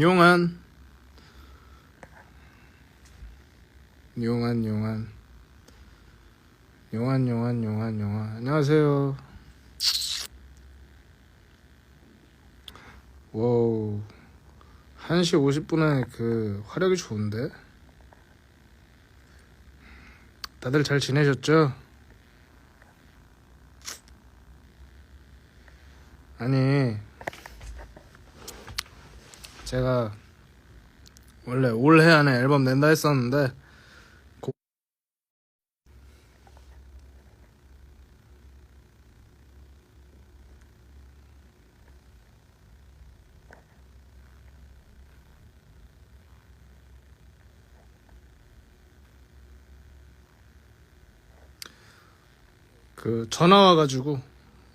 용한. 용한 용한. 용한 용한 용한 용한. 안녕하세요. 와우. 1시 50분에 그 화력이 좋은데? 다들 잘 지내셨죠? 아니 제가 원래 올해 안에 앨범 낸다 했었는데 고- 그 전화 와가지고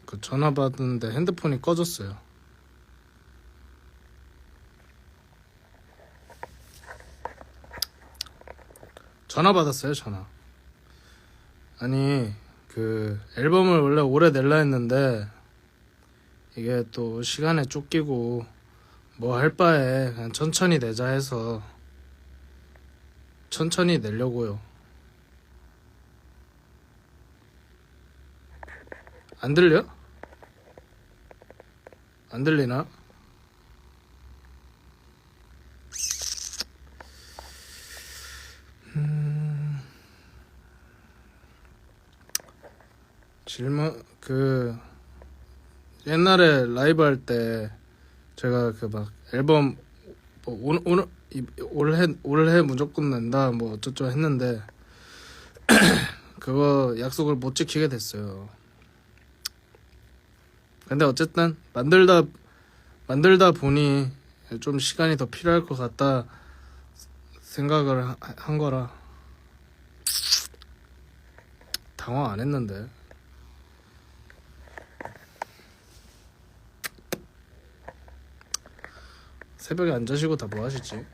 그 전화 받는데 핸드폰이 꺼졌어요. 전화 받았어요 전화 아니 그 앨범을 원래 올해 낼라 했는데 이게 또 시간에 쫓기고 뭐 할 바에 그냥 천천히 내자 해서 천천히 내려고요 안 들려? 안 들리나? 질문 그 옛날에 라이브 할 때 제가 그 막 앨범 뭐 오늘 오늘 이- 올해 올해 무조건 낸다 뭐 어쩌죠 했는데 그거 약속을 못 지키게 됐어요. 근데 어쨌든 만들다 만들다 보니 좀 시간이 더 필요할 것 같다 생각을 하- 한 거라 당황 안 했는데. 새벽에 안 자시고 다 뭐 하시지?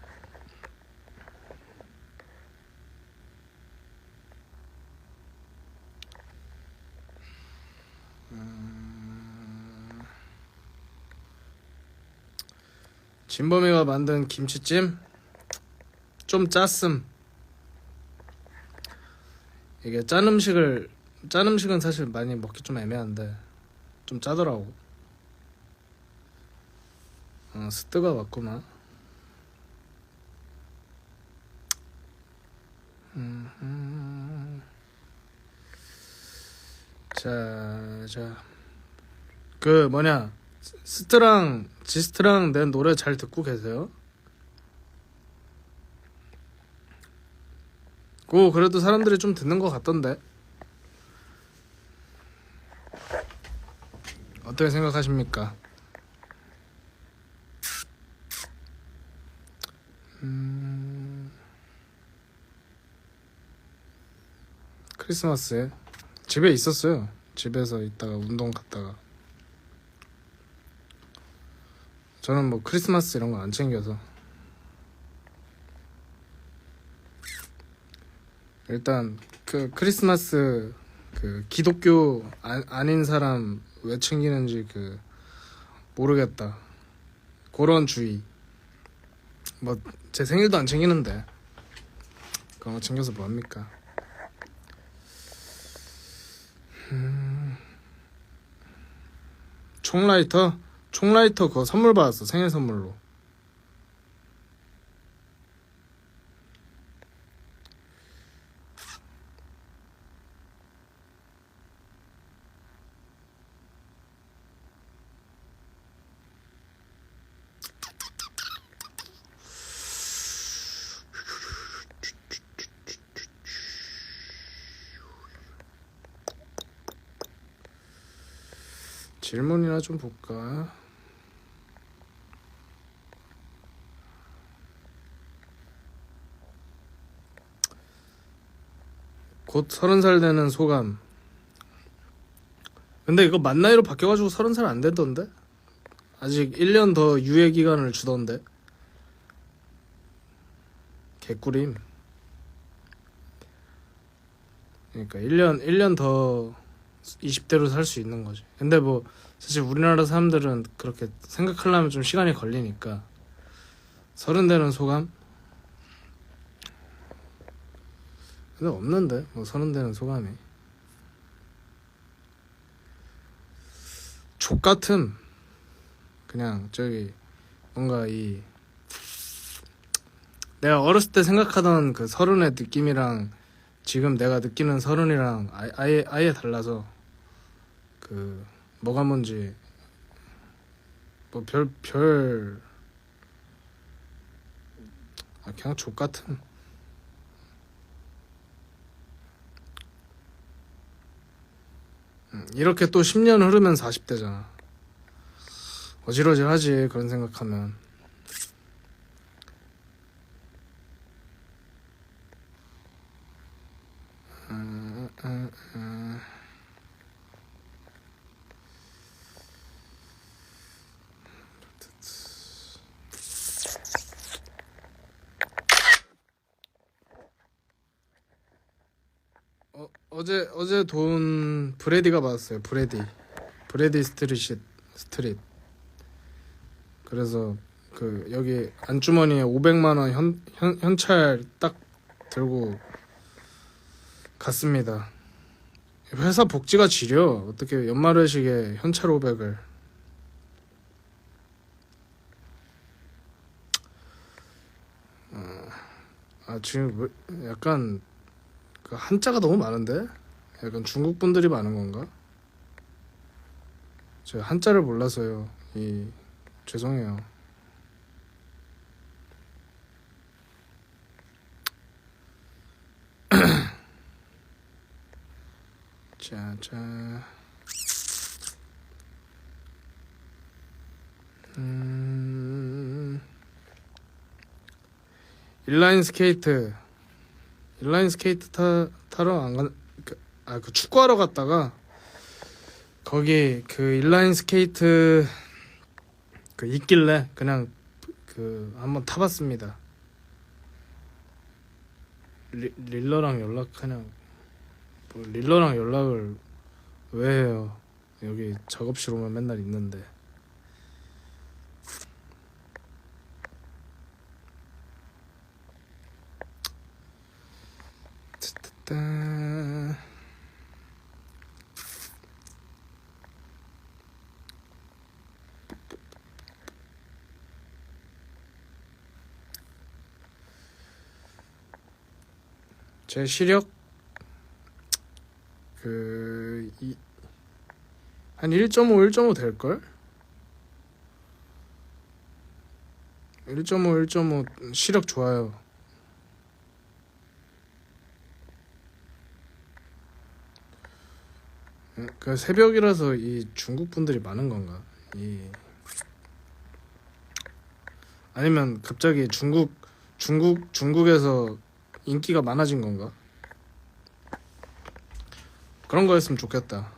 음, 진범이가 만든 김치찜 좀 짰음. 이게 짠 음식을 짠 음식은 사실 많이 먹기 좀 애매한데 좀 짜더라고. 어, 스트가. 음흠. 자, 자. 그 뭐냐? 스- 스트랑 지스트랑 내 노래 잘 듣고 계세요? 고 그래도 사람들이 좀 듣는 것 같던데. 어떻게 생각하십니까? 크리스마스에 집에 있었어요. 집에서 있다가 운동 갔다가. 저는 뭐 크리스마스 이런 거 안 챙겨서. 일단 그 크리스마스 그 기독교 아, 아닌 사람 왜 챙기는지 그 모르겠다. 그런 주의. 뭐 제 생일도 안 챙기는데 그런 거 챙겨서 뭐 합니까? 음. 총라이터 총라이터 그거 선물 받았어 생일 선물로 질문이나 좀 볼까? 곧 서른 살 되는 소감. 근데 이거 만 나이로 바뀌어가지고 서른 살 안 되던데? 아직 1년 더 유예 기간을 주던데? 개꿀임. 그러니까 1년 1년 더 20대로 살 수 있는 거지. 근데 뭐 사실 우리나라 사람들은 그렇게 생각하려면 좀 시간이 걸리니까 서른 되는 소감? 근데 없는데 뭐 서른 되는 소감이 족 같음 그냥 저기 뭔가 이 내가 어렸을 때 생각하던 그 서른의 느낌이랑 지금 내가 느끼는 서른이랑 아예, 아예 달라서 그 뭐가 뭔지 뭐 별 별 아, 그냥 족 같은. 음, 이렇게 또 10년 흐르면 40대잖아. 어지러지하지 그런 생각하면. 음, 음, 음. 어, 어제 어제 돈 브레디가 받았어요. 브레디 브레디 스트릿 스트릿. 그래서 그 여기 안주머니에 500만 원 현, 현 현찰 딱 들고 갔습니다. 회사 복지가 지려 어떻게 연말 회식에 현찰 500을 아 지금 왜- 약간 그 한자가 너무 많은데 약간 중국 분들이 많은 건가? 제가 한자를 몰라서요. 이 죄송해요. 자, 자. 음. 인라인 스케이트. 인라인 스케이트 타, 타러 안 간, 그, 아, 그 축구하러 갔다가 거기 그 인라인 스케이트 그 있길래 그냥 그 한번 타봤습니다. 리, 릴러랑 연락하냐? 뭐 릴러랑 연락을 왜 해요? 여기 작업실 오면 맨날 있는데. 따제 시력 그, 이, 한 1.5, 1.5 될걸? 1.5, 1.5 시력 좋아요. 음, 그 새벽이라서 이 중국 분들이 많은 건가? 이 아니면 갑자기 중국 중국 중국에서 인기가 많아진 건가? 그런 거였으면 좋겠다.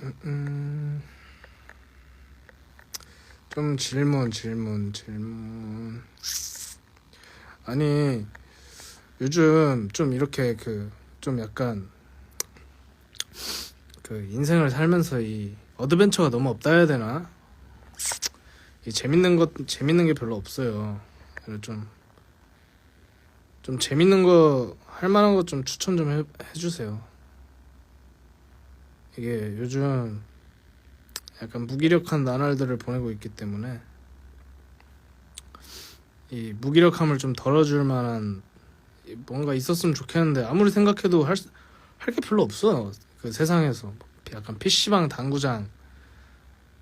음, 음. 좀 질문, 질문, 질문. 아니, 요즘 좀 이렇게 그, 좀 약간, 그 인생을 살면서 이 어드벤처가 너무 없다 해야 되나? 이 재밌는 것, 재밌는 게 별로 없어요. 그래서 좀, 좀 재밌는 거, 할 만한 거좀 추천 좀 해, 해주세요. 이게 요즘 약간 무기력한 나날들을 보내고 있기 때문에 이 무기력함을 좀 덜어줄 만한 뭔가 있었으면 좋겠는데 아무리 생각해도 할 할 게 별로 없어 그 세상에서. 약간 PC방 당구장.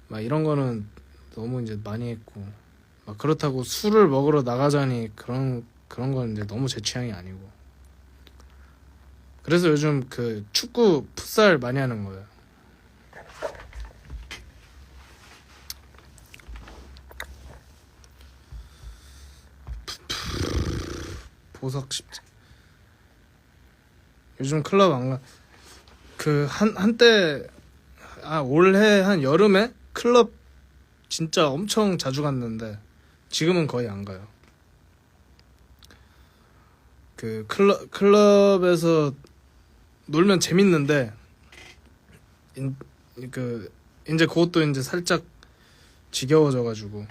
막 이런 거는 너무 이제 많이 했고. 막 그렇다고 술을 먹으러 나가자니 그런 그런 건 이제 너무 제 취향이 아니고. 그래서 요즘 그 축구 풋살 많이 하는 거예요. 보석 십자. 요즘 클럽 안 가. 그 한 한때 아 올해 한 여름에 클럽 진짜 엄청 자주 갔는데 지금은 거의 안 가요. 그 클럽 클럽에서 놀면 재밌는데 인- 그 이제 그것도 이제 살짝 지겨워져가지고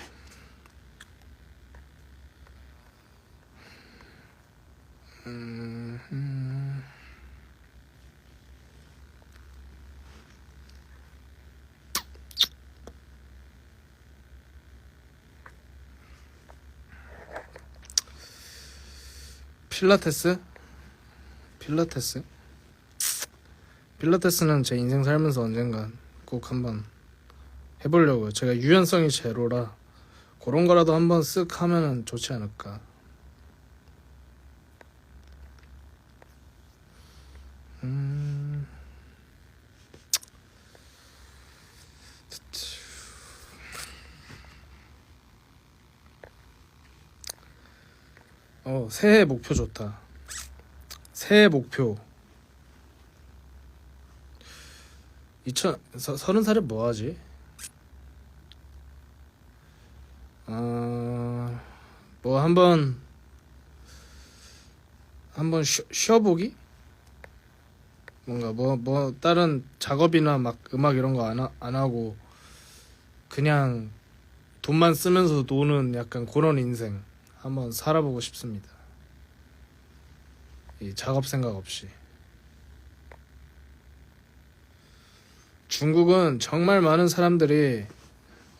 필라테스? 필라테스? 필라테스는 제 인생 살면서 언젠간 꼭 한번 해보려고요. 제가 유연성이 제로라 그런 거라도 한번 쓱 하면은 좋지 않을까. 어, 새해 목표 좋다. 새해 목표. 2000 서, 서른 살에 뭐 하지? 어, 뭐 한번 한번 쉬, 쉬어보기? 뭔가 뭐뭐 다른 작업이나 막 음악 이런 거 안 안 하고 그냥 돈만 쓰면서 노는 약간 그런 인생 한번 살아보고 싶습니다. 이 작업 생각 없이. 중국은 정말 많은 사람들이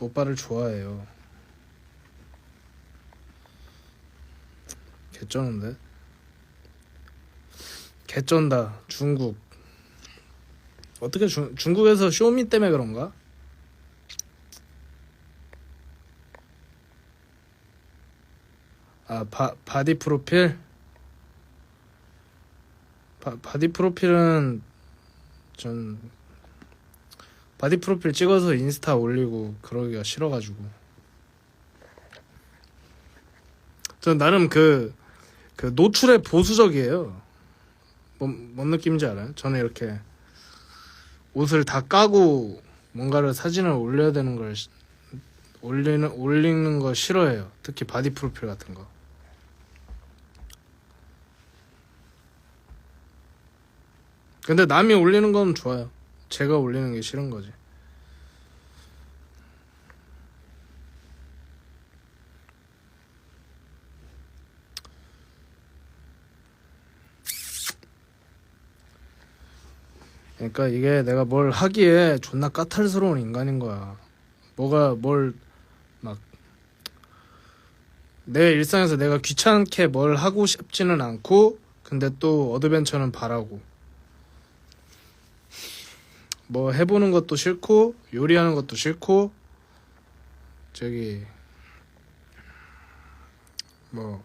오빠를 좋아해요. 개쩌는데? 개쩐다. 중국. 어떻게 중, 중국에서 쇼미 때문에 그런가? 아, 바, 바디 프로필? 바, 바디 프로필은 전 바디 프로필 찍어서 인스타 올리고 그러기가 싫어가지고 전 나름 그, 그 노출에 보수적이에요 뭔, 뭔 느낌인지 알아요? 저는 이렇게 옷을 다 까고 뭔가를 사진을 올려야 되는 걸 시- 올리는 올리는 거 싫어해요. 특히 바디 프로필 같은 거. 근데 남이 올리는 건 좋아요. 제가 올리는 게 싫은 거지. 그러니까 이게 내가 뭘 하기에 존나 까탈스러운 인간인 거야. 뭐가 뭘 막 내 일상에서 내가 귀찮게 뭘 하고 싶지는 않고 근데 또 어드벤처는 바라고 뭐 해보는 것도 싫고 요리하는 것도 싫고 저기 뭐,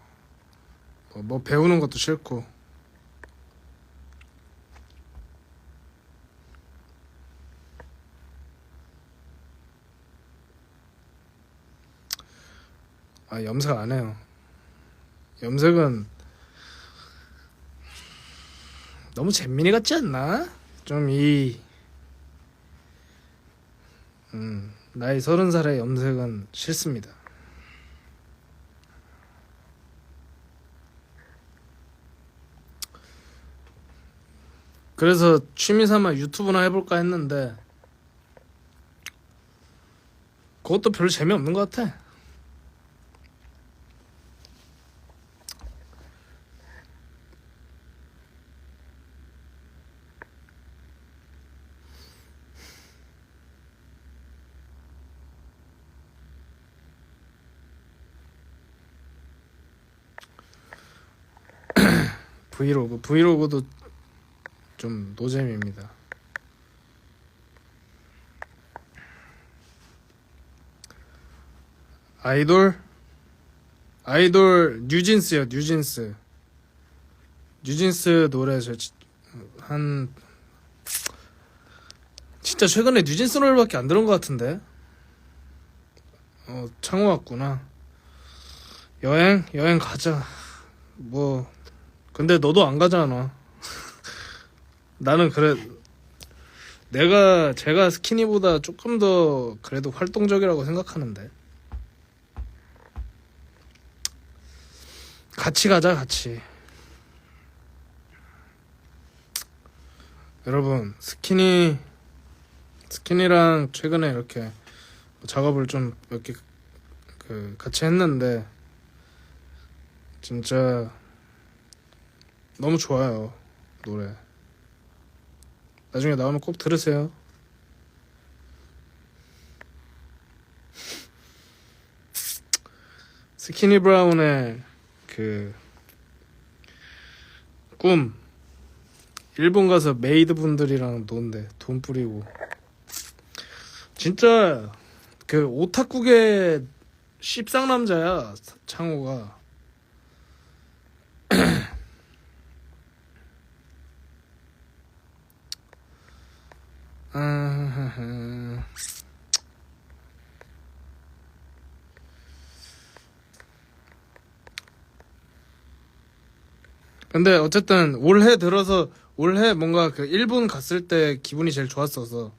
뭐, 뭐 배우는 것도 싫고 아 염색 안 해요. 염색은 너무 잼민이 같지 않나? 좀이 음, 나이 서른 살의 염색은 싫습니다. 그래서 취미 삼아 유튜브나 해볼까 했는데 그것도 별로 재미없는 것 같아. 브이로그 브이로그도 좀 노잼입니다. 아이돌? 아이돌 뉴진스요 뉴진스. 뉴진스 노래 저한 진짜 최근에 뉴진스 노래밖에 안 들은 것 같은데? 어 창호 왔구나. 여행? 여행 가자. 뭐 근데 너도 안 가잖아. 나는 그래 내가 제가 스키니보다 조금 더 그래도 활동적이라고 생각하는데. 같이 가자 같이. 여러분 스키니 스키니랑 최근에 이렇게 작업을 좀 몇 개 그 같이 했는데 진짜 너무 좋아요 노래. 나중에 나오면 꼭 들으세요. 스키니 브라운의 그 꿈. 일본 가서 메이드 분들이랑 논대. 돈 뿌리고. 진짜 그 오타쿠계 씹상남자야 창호가 아하하. 근데 어쨌든 올해 들어서 올해 뭔가 그 일본 갔을 때 기분이 제일 좋았어서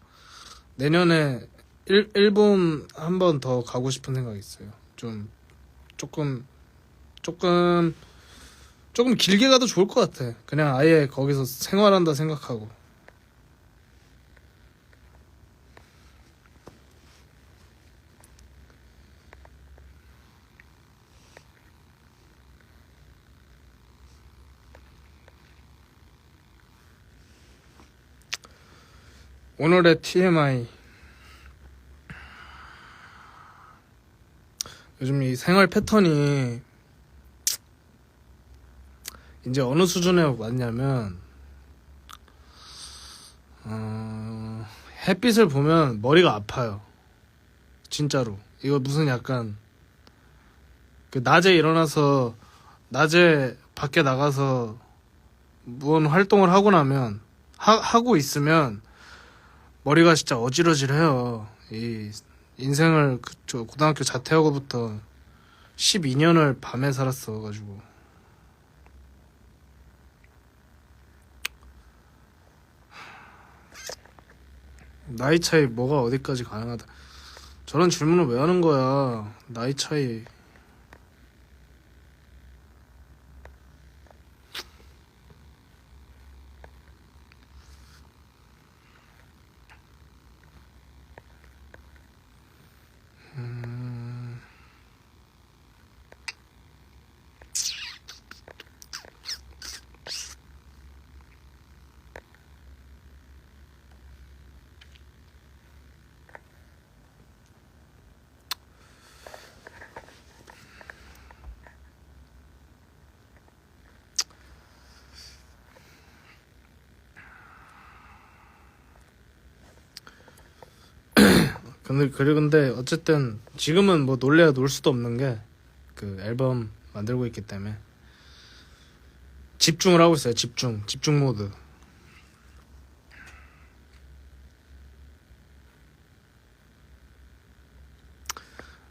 내년에 일, 일본 한 번 더 가고 싶은 생각이 있어요. 좀 조금 조금 조금 길게 가도 좋을 것 같아. 그냥 아예 거기서 생활한다 생각하고. 오늘의 TMI. 요즘 이 생활 패턴이 이제 어느 수준에 왔냐면 어, 햇빛을 보면 머리가 아파요. 진짜로. 이거 무슨 약간 그 낮에 일어나서 낮에 밖에 나가서 무언 활동을 하고 나면 하, 하고 있으면 머리가 진짜 어지러질해요. 이 인생을 그, 저 고등학교 자퇴하고부터 12년을 밤에 살았어 가지고 나이 차이 뭐가 어디까지 가능하다. 저런 질문을 왜 하는 거야? 나이 차이. 음. 근데 그래 근데 어쨌든 지금은 뭐 놀래야 놀 수도 없는 게 그 앨범 만들고 있기 때문에 집중을 하고 있어요. 집중, 집중 모드.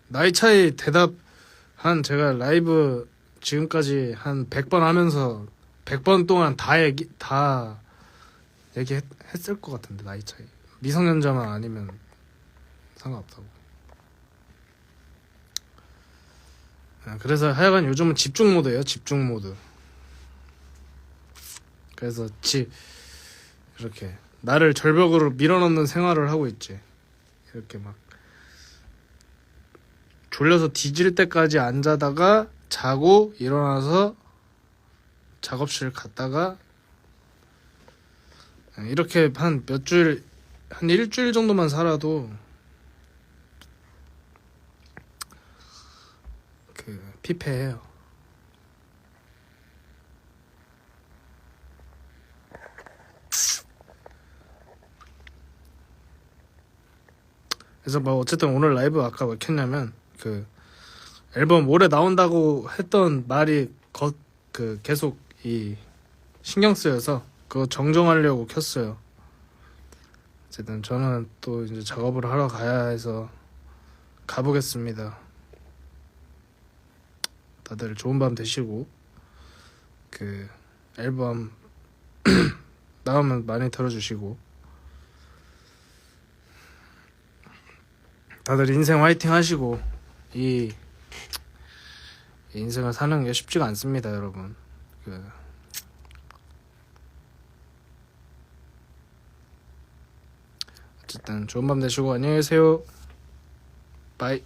나이 차이 대답 한 제가 라이브 지금까지 한 100번 하면서 100번 동안 다 얘기 다 얘기했을 것 같은데 나이 차이 미성년자만 아니면 상관없다고. 아, 그래서 하여간 요즘은 집중 모드예요. 집중 모드. 그래서 지 이렇게 나를 절벽으로 밀어넣는 생활을 하고 있지. 이렇게 막 졸려서 뒤질 때까지 안 자다가 자고 일어나서 작업실 갔다가 이렇게 한 몇 주일 한 일주일 정도만 살아도 그 피폐해요. 그래서 뭐 어쨌든 오늘 라이브 아까 뭐 켰냐면 그 앨범 올해 나온다고 했던 말이 거, 그 계속 이 신경 쓰여서 그거 정정하려고 켰어요. 어쨌든 저는 또 이제 작업을 하러 가야 해서 가보겠습니다. 다들 좋은 밤 되시고 그 앨범 나오면 많이 들어주시고 다들 인생 화이팅 하시고 이 인생을 사는 게 쉽지가 않습니다, 여러분. 그 어쨌든 좋은 밤 되시고 안녕히 계세요. 바이.